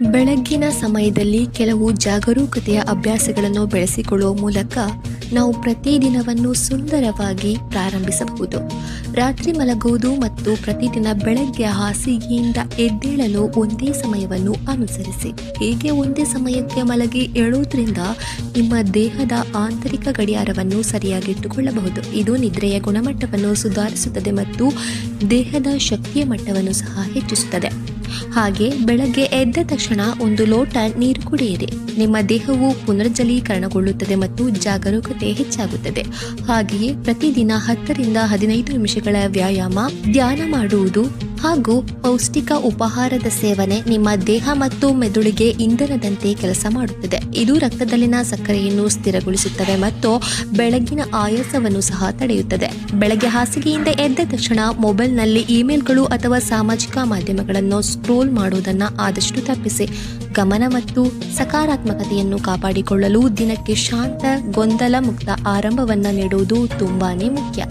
ಬೆಳಗ್ಗಿನ ಸಮಯದಲ್ಲಿ ಕೆಲವು ಜಾಗರೂಕತೆಯ ಅಭ್ಯಾಸಗಳನ್ನು ಬೆಳೆಸಿಕೊಳ್ಳುವ ಮೂಲಕ ನಾವು ಪ್ರತಿದಿನವನ್ನು ಸುಂದರವಾಗಿ ಪ್ರಾರಂಭಿಸಬಹುದು. ರಾತ್ರಿ ಮಲಗುವುದು ಮತ್ತು ಪ್ರತಿದಿನ ಬೆಳಗ್ಗೆ ಹಾಸಿಗೆಯಿಂದ ಎದ್ದೇಳಲು ಒಂದೇ ಸಮಯವನ್ನು ಅನುಸರಿಸಿ. ಹೀಗೆ ಒಂದೇ ಸಮಯಕ್ಕೆ ಮಲಗಿ ಏಳುವುದರಿಂದ ನಿಮ್ಮ ದೇಹದ ಆಂತರಿಕ ಗಡಿಯಾರವನ್ನು ಸರಿಯಾಗಿಟ್ಟುಕೊಳ್ಳಬಹುದು ಇದು ನಿದ್ರೆಯ ಗುಣಮಟ್ಟವನ್ನು ಸುಧಾರಿಸುತ್ತದೆ ಮತ್ತು ದೇಹದ ಶಕ್ತಿಯ ಮಟ್ಟವನ್ನು ಸಹ ಹೆಚ್ಚಿಸುತ್ತದೆ. ಹಾಗೆ ಬೆಳಗ್ಗೆ ಎದ್ದ ತಕ್ಷಣ ಒಂದು ಲೋಟ ನೀರು ಕುಡಿಯಿರಿ. ನಿಮ್ಮ ದೇಹವು ಪುನರ್ಜಲೀಕರಣಗೊಳ್ಳುತ್ತದೆ ಮತ್ತು ಜಾಗರೂಕತೆ ಹೆಚ್ಚಾಗುತ್ತದೆ. ಹಾಗೆಯೇ ಪ್ರತಿದಿನ ಹತ್ತರಿಂದ ಹದಿನೈದು ನಿಮಿಷಗಳ ವ್ಯಾಯಾಮ, ಧ್ಯಾನ ಮಾಡುವುದು ಹಾಗೂ ಪೌಷ್ಟಿಕ ಉಪಹಾರದ ಸೇವನೆ ನಿಮ್ಮ ದೇಹ ಮತ್ತು ಮೆದುಳಿಗೆ ಇಂಧನದಂತೆ ಕೆಲಸ ಮಾಡುತ್ತದೆ. ಇದು ರಕ್ತದಲ್ಲಿನ ಸಕ್ಕರೆಯನ್ನು ಸ್ಥಿರಗೊಳಿಸುತ್ತದೆ ಮತ್ತು ಬೆಳಗಿನ ಆಯಾಸವನ್ನು ಸಹ ತಡೆಯುತ್ತದೆ. ಬೆಳಗ್ಗೆ ಹಾಸಿಗೆಯಿಂದ ಎದ್ದ ತಕ್ಷಣ ಮೊಬೈಲ್ನಲ್ಲಿ ಇಮೇಲ್ಗಳು ಅಥವಾ ಸಾಮಾಜಿಕ ಮಾಧ್ಯಮಗಳನ್ನು ಸ್ಕ್ರೋಲ್ ಮಾಡುವುದನ್ನು ಆದಷ್ಟು ತಪ್ಪಿಸಿ. ಗಮನ ಮತ್ತು ಸಕಾರಾತ್ಮಕತೆಯನ್ನು ಕಾಪಾಡಿಕೊಳ್ಳಲು ದಿನಕ್ಕೆ ಶಾಂತ, ಗೊಂದಲ ಮುಕ್ತ ಆರಂಭವನ್ನು ನೀಡುವುದು ತುಂಬಾನೇ ಮುಖ್ಯ.